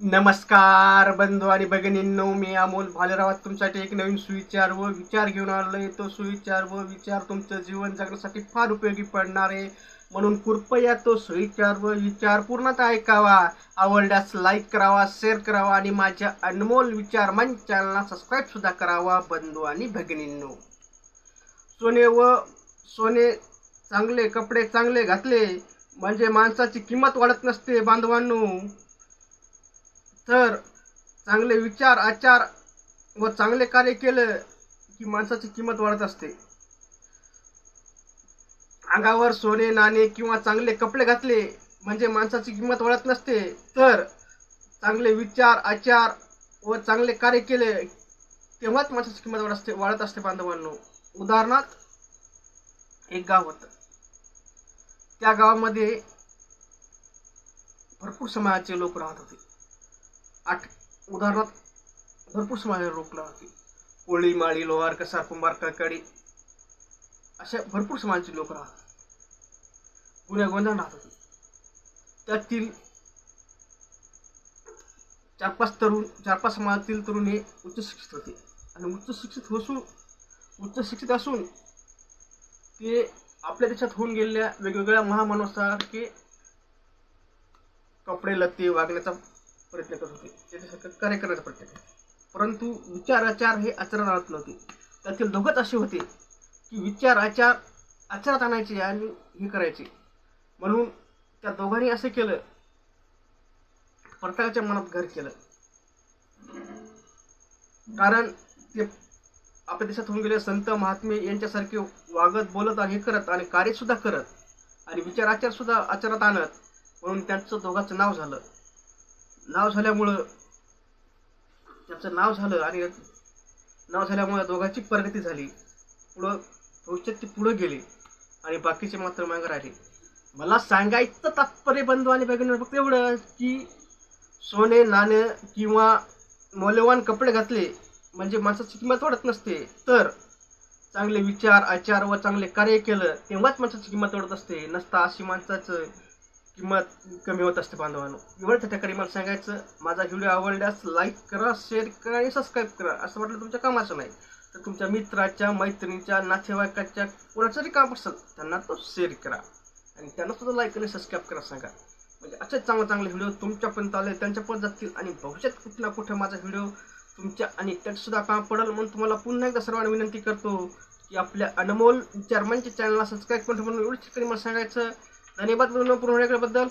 नमस्कार बंधू आणि भगिनींनो मी अमोल भालेरावात तुमच्यासाठी एक नवीन सुविचार व विचार घेऊन आलोय तो सुविचार व विचार तुमचं जीवन जगण्यासाठी फार उपयोगी पडणार आहे. म्हणून कृपया तो सुविचार व विचार पूर्णतः ऐकावा. आवडल्यास लाईक करावा शेअर करावा आणि माझ्या अनमोल विचार मन चॅनलला सबस्क्राईब सुद्धा करावा बंधू आणि भगिनींनो. सोने व सोने चांगले कपडे चांगले घातले म्हणजे माणसाची किंमत वाढत नसते बांधवांनो. तर चांगले विचार आचार व चांगले कार्य केलं की माणसाची किंमत वाढत असते. अंगावर सोने नाणे किंवा चांगले कपडे घातले म्हणजे माणसाची किंमत वाढत नसते. तर चांगले विचार आचार व चांगले कार्य केले तेव्हाच माणसाची किंमत वाढत असते वाढत असते बांधवांनो. उदाहरणार्थ एक गाव होतं. त्या गावामध्ये भरपूर समाजाचे लोक राहत होते. आठ उदाहरणार्थ भरपूर समाजाचे लोक होती होते कोळी माळी लोहार कसार कुंभार कळकडी अशा भरपूर समाजाचे लोक राहत गुन्ह्या राहत होते त्यातील चार पाच तरुण चार पाच समाजातील तरुण हे उच्च शिक्षित होते. आणि उच्च शिक्षित असून उच्च शिक्षित असून ते आपल्या देशात होऊन गेलेल्या वेगवेगळ्या महामानवासारखे कपडे लत्ते वागण्याचा प्रयत्न करत होते. त्याच्यासारखं कार्य करण्याचा प्रयत्न करत परंतु विचार आचार हे आचरणात आणत नव्हते. त्यातील दोघंच असे होते की विचार आचार आचारात आणायचे आणि हे करायचे. म्हणून त्या दोघांनी असं केलं. प्रत्येकाच्या मनात घर केलं. कारण ते आपल्या देशात होऊन गेले संत महात्मे यांच्यासारखे वागत बोलत आणि हे करत आणि कार्यसुद्धा करत आणि विचार आचारसुद्धा आचारात आणत. म्हणून त्यांचं दोघांचं नाव झालं. नाव झाल्यामुळं त्याचं नाव झालं आणि नाव झाल्यामुळे दोघांची प्रगती झाली. पुढं भविष्यात ते पुढं गेले आणि बाकीचे मात्र मागं राहिले. मला सांगायचं तात्पर्य बंधू आणि भगिनी फक्त एवढं की सोने नाणे किंवा मौल्यवान कपडे घातले म्हणजे माणसाची किंमत वाढत नसते. तर चांगले विचार आचार व चांगले कार्य केलं तेव्हाच माणसाची किंमत वाढत असते. नसता अशी माणसाचं किंमत कमी होत असते बांधवांनो. एवढं त्या ठिकाणी मला सांगायचं माझा व्हिडिओ आवडल्यास लाईक करा शेअर करा आणि सबस्क्राईब करा. असं वाटलं तुमच्या कामाचं नाही. तर तुमच्या मित्राच्या मैत्रिणीच्या नातेवाईकाच्या कोणाचं जरी काम असेल त्यांना तो शेअर करा. आणि त्यांना सुद्धा लाईक आणि सबस्क्राईब करा सांगा. म्हणजे असेच चांगले चांगले व्हिडिओ तुमच्यापर्यंत आले त्यांच्यापर्यंत जातील आणि भविष्यात कुठे ना कुठे माझा व्हिडिओ तुमच्या आणि त्यातसुद्धा काम पडेल म्हणून तुम्हाला पुन्हा एकदा सर्वांना विनंती करतो की आपल्या अनमोल विचार चॅनलला सबस्क्राईब करून म्हणून एवढंच ठिकाणी मला सांगायचं धन्यवाद पूर्ण पूर्णबद्दल